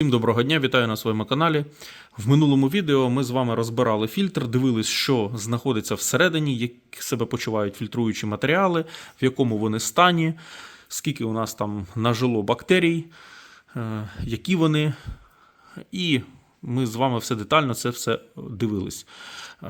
Всім доброго дня, вітаю на своєму каналі. В минулому відео ми з вами розбирали фільтр, дивились, що знаходиться всередині, як себе почувають фільтруючі матеріали, в якому вони стані, скільки у нас там нажило бактерій, е, які вони. І ми з вами все детально це все дивились. Е,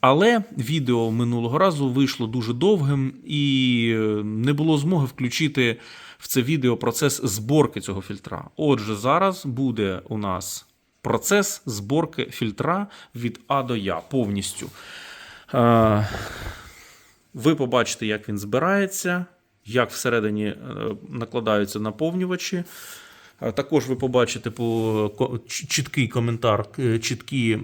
Але відео минулого разу вийшло дуже довгим і е, не було змоги включити в це відео процес зборки цього фільтра. Отже, зараз буде у нас процес зборки фільтра від А до Я повністю. Е, Ви побачите, як він збирається, як всередині накладаються наповнювачі. Е, Також ви побачите по чіткий коментар, чіткі е,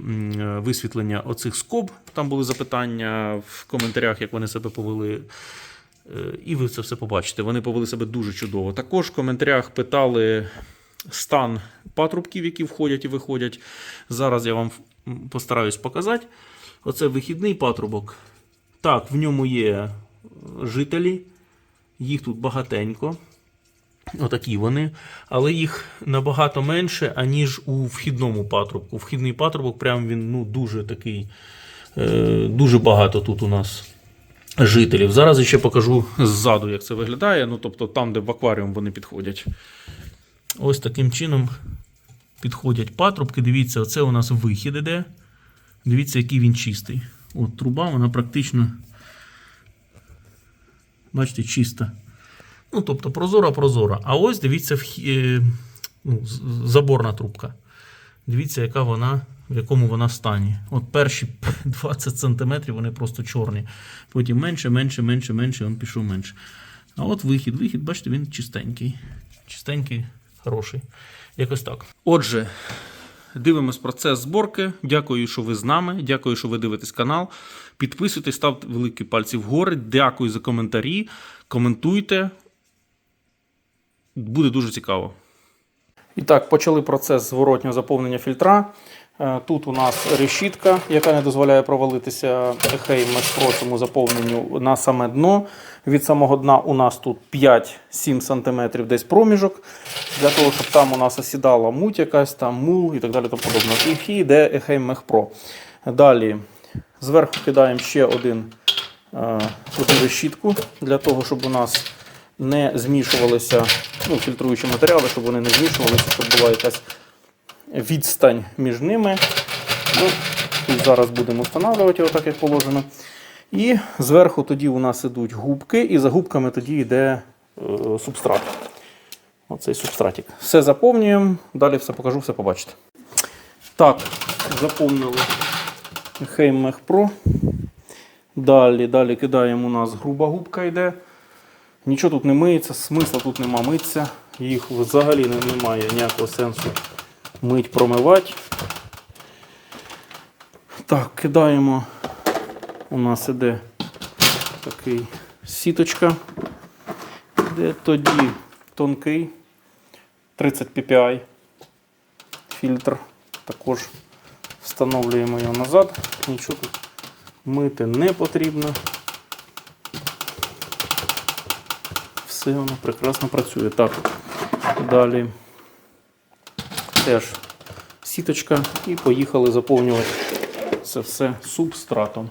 висвітлення оцих скоб. Там були запитання в коментарях, як вони себе повели. Е, І ви це все побачите. Вони повели себе дуже чудово. Також в коментарях питали стан патрубків, які входять і виходять. Зараз я вам постараюсь показати. Оце вихідний патрубок. Так, в ньому є жителі, їх тут багатенько. Отакі вони, але їх набагато менше, аніж у вхідному патрубку. Вхідний патрубок, прям він ну, дуже такий, е, дуже багато тут у нас жителів. Зараз я ще покажу ззаду, як це виглядає. Ну, тобто там, де в акваріум вони підходять. Ось таким чином підходять патрубки. Дивіться, оце у нас вихід іде. Дивіться, який він чистий. От труба, вона практично, бачите, чиста. Ну, тобто прозора-прозора. А ось дивіться е, ну, заборна трубка. Дивіться, яка вона, в якому вона стані. От перші 20 см вони просто чорні. Потім менше, менше, менше, менше, він пішов менше. А от вихід, вихід, бачите, він чистенький. Чистенький, хороший. Якось так. Отже, дивимось процес зборки. Дякую, що ви з нами. Дякую, що ви дивитесь канал. Підписуйтесь, ставте великі пальці вгору. Дякую за коментарі. Коментуйте. Буде дуже цікаво. І так, почали процес зворотнього заповнення фільтра. Е, Тут у нас решітка, яка не дозволяє провалитися по цьому заповненню на саме дно. Від самого дна у нас тут 5-7 см десь проміжок, для того, щоб там у нас осідала муть якась, там мул і так далі. тому подобне. І йде ехей Мехпро. Далі зверху кидаємо ще один, е, одну решітку, для того, щоб у нас змішувалися ну, фільтруючі матеріали, щоб вони не змішувалися, щоб була якась відстань між ними. Ну, тут зараз будемо встановлювати його так, як положено. І зверху тоді у нас ідуть губки, і за губками тоді йде е, субстрат. Оцей субстратик. Все заповнюємо, далі все покажу, все побачите. Так, заповнили Heimmech Pro. Далі, далі кидаємо у нас груба губка йде. Нічого тут не миється, смисла тут нема митися. Їх взагалі немає ніякого сенсу мить промивати. Так, кидаємо. У нас іде такий сіточка. Де тоді тонкий 30 ppi фільтр. Також встановлюємо його назад. Нічого тут мити не потрібно. Все воно прекрасно працює. Так, далі теж сіточка і поїхали заповнювати це все субстратом.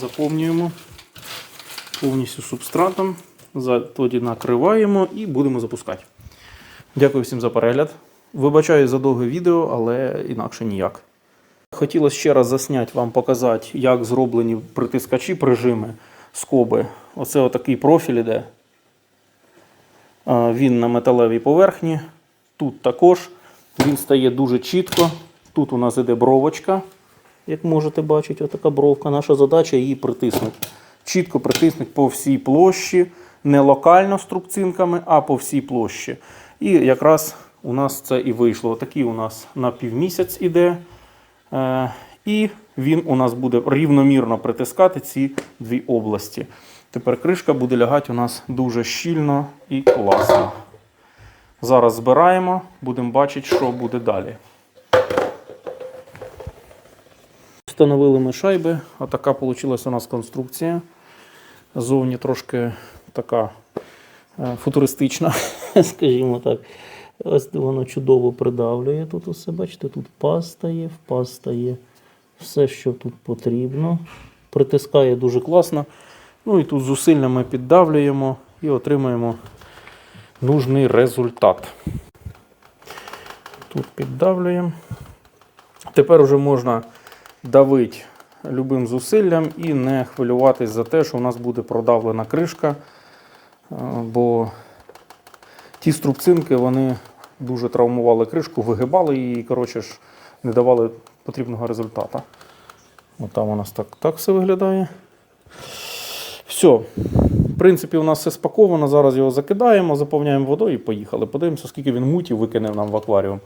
Заповнюємо повністю субстратом. Тоді накриваємо і будемо запускати. Дякую всім за перегляд. Вибачаю за довге відео, але інакше ніяк. Хотілося ще раз засняти вам показати, як зроблені притискачі прижими скоби. Оце отакий профіль іде. Він на металевій поверхні. Тут також він стає дуже чітко. Тут у нас іде бровочка. Як можете бачити, отака бровка. Наша задача її притиснути. Чітко притиснути по всій площі, не локально струбцинками, а по всій площі. І якраз у нас це і вийшло. Такий у нас на півмісяць іде. Е, і він у нас буде рівномірно притискати ці дві області. Тепер кришка буде лягати у нас дуже щільно і класно. Зараз збираємо, будемо бачити, що буде далі. Встановили ми шайби. Отака вийшла у нас конструкція. Зовні трошки така футуристична, скажімо так. Ось воно чудово придавлює тут усе. Бачите, тут паста є, впаста є. Все, що тут потрібно. Притискає дуже класно. Ну і тут зусилля ми піддавлюємо і отримуємо нужний результат. Тут піддавлюємо. Тепер вже можна давити любим зусиллям і не хвилюватись за те, що у нас буде продавлена кришка. Бо ті струбцинки вони дуже травмували кришку, вигибали її і коротше ж, не давали потрібного результату. От там у нас так, так все виглядає. Все. В принципі, у нас все спаковано. Зараз його закидаємо, заповняємо водою і поїхали. Подивимося, скільки він мутів викине нам в акваріум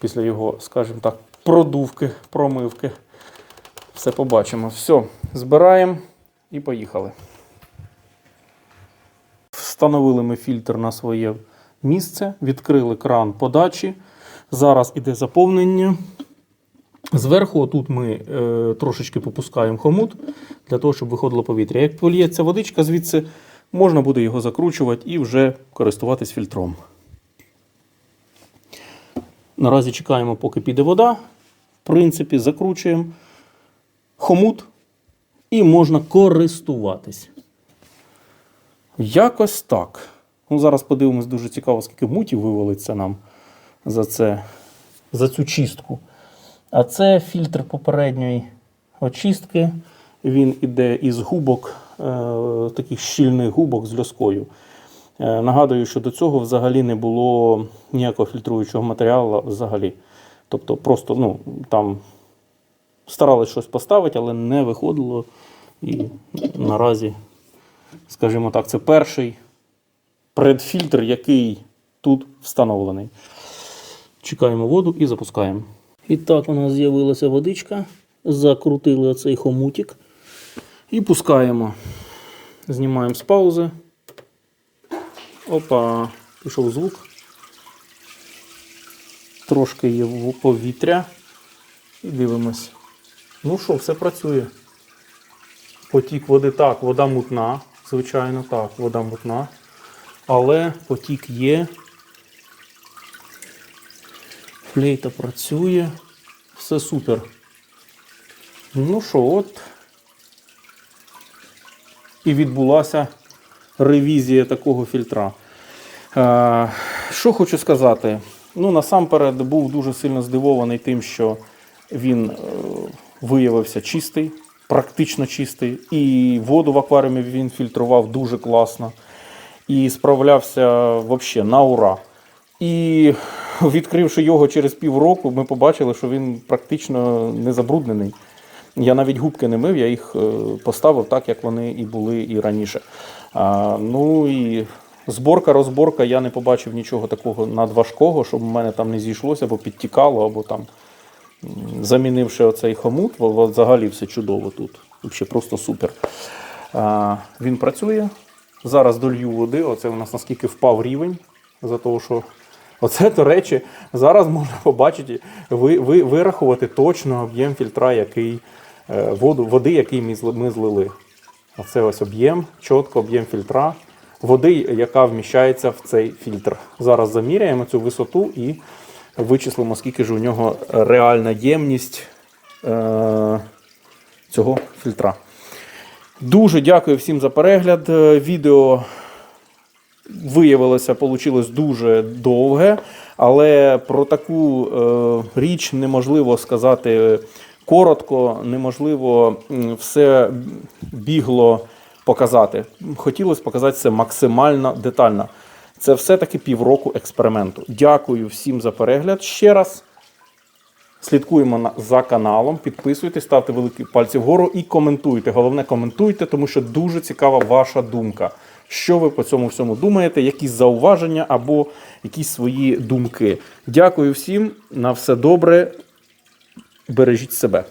після його, скажімо так, продувки, промивки. Все побачимо. Все, збираємо і поїхали. Встановили ми фільтр на своє місце, відкрили кран подачі. Зараз іде заповнення. Зверху тут ми е, трошечки попускаємо хомут для того, щоб виходило повітря. Як поліється водичка, звідси можна буде його закручувати і вже користуватись фільтром. Наразі чекаємо, поки піде вода. В принципі, закручуємо хомут і можна користуватись. Якось так. Ну, зараз подивимось, дуже цікаво, скільки мутів вивалиться нам за, це, за цю чистку. А це фільтр попередньої очистки. Він іде із губок, е, таких щільних губок з льоскою. Е, нагадую, що до цього взагалі не було ніякого фільтруючого матеріалу взагалі. Тобто просто ну, там старались щось поставити, але не виходило. І наразі, скажімо так, це перший предфільтр, який тут встановлений. Чекаємо воду і запускаємо. І так у нас з'явилася водичка. Закрутили оцей хомутик. І пускаємо. Знімаємо з паузи. Опа, пішов звук. Трошки є повітря. І дивимось. Ну що, все працює. Потік води так, вода мутна. Звичайно, так, вода мутна. Але потік є. Флейта працює. Все супер. Ну що, от. І відбулася ревізія такого фільтра. Е, що хочу сказати? Ну, насамперед був дуже сильно здивований тим, що він е, виявився чистий, практично чистий. І воду в акваріумі він фільтрував дуже класно. І справлявся взагалі на ура. І відкривши його через півроку, ми побачили, що він практично не забруднений. Я навіть губки не мив, я їх е, поставив так, як вони і були і раніше. А, ну і зборка, розборка, я не побачив нічого такого надважкого, щоб у мене там не зійшлося, або підтікало, або там, замінивши оцей хомут, взагалі все чудово тут. Взагалі просто супер. Він працює. Зараз долью води. Оце у нас наскільки впав рівень за того, що Оце, до речі, зараз можна побачити, ви, ви, вирахувати точно об'єм фільтра, який, е, воду, води, який ми, ми злили. Оце ось об'єм, чітко об'єм фільтра, води, яка вміщається в цей фільтр. Зараз заміряємо цю висоту і вичислимо, скільки ж у нього реальна ємність е, цього фільтра. Дуже дякую всім за перегляд. Е, Відео виявилося, вийшло дуже довге, але про таку е, річ неможливо сказати коротко, неможливо все бігло показати. Хотілося показати це максимально детально. Це все-таки півроку експерименту. Дякую всім за перегляд ще раз. Слідкуємо за каналом, підписуйтесь, ставте великі пальці вгору і коментуйте. Головне, коментуйте, тому що дуже цікава ваша думка. Що ви по цьому всьому думаєте, якісь зауваження або якісь свої думки. Дякую всім, на все добре. Бережіть себе.